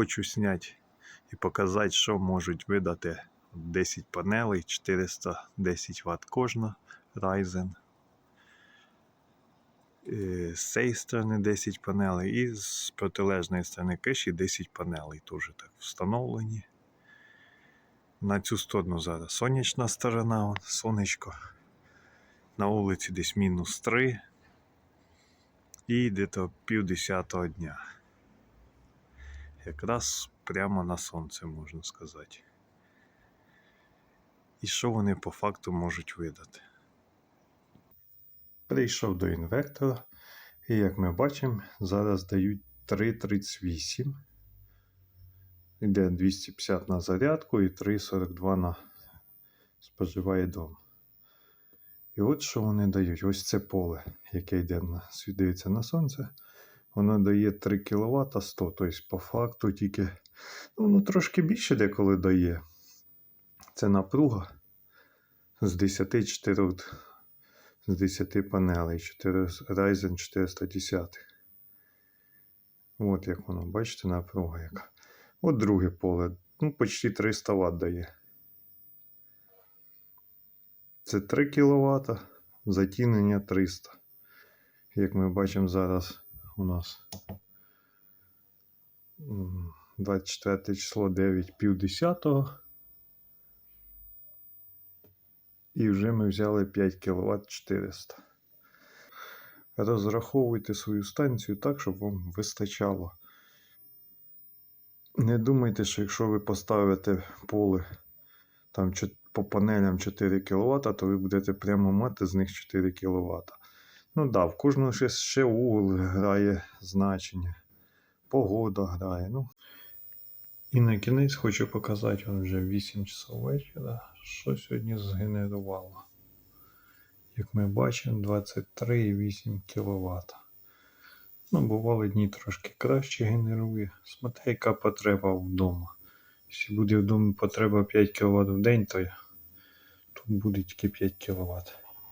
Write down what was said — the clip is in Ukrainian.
хочу зняти і показати, що можуть видати 10 панелей, 410 Вт кожна Ryzen. Е, З цієї сторони 10 панелей і з протилежної сторони киші 10 панелей теж так встановлені. На цю сторону зараз сонячна сторона, сонечко. На вулиці десь мінус 3 і десь пів десятого дня. Якраз прямо на сонце, можна сказати. І що вони по факту можуть видати? Прийшов до інвертора, і як ми бачимо, зараз дають 3,38. Йде 250 на зарядку і 3,42 на споживає дом. І от що вони дають. Ось це поле, яке йде на світиться на сонце. Воно дає 3 кВт 100. Тобто, по факту тільки ну, воно трошки більше деколи дає. Це напруга з 10 4, з 10 панелей 4, Ryzen 410. От як воно, бачите, напруга яка. От друге поле. Ну, почти 300 Вт дає. Це 3 кВт, затінення 300. Як ми бачимо зараз у нас 24 число 9 пів 10. І вже ми взяли 5 кВт 400. Розраховуйте свою станцію так, щоб вам вистачало. Не думайте, що якщо ви поставите поле там по панелям 4 кВт, то ви будете прямо мати з них 4 кВт. Ну да, в кожного ще, ще угол грає значення, погода грає. Ну. І на кінець хочу показати вам вже 8 часов вечора, що сьогодні згенерувало. Як ми бачимо, 23,8 кВт. Ну, бували дні трошки краще генерує. Смотри, яка потреба вдома. Якщо буде вдома потреба 5 кВт в день, то тут буде тільки 5 кВт.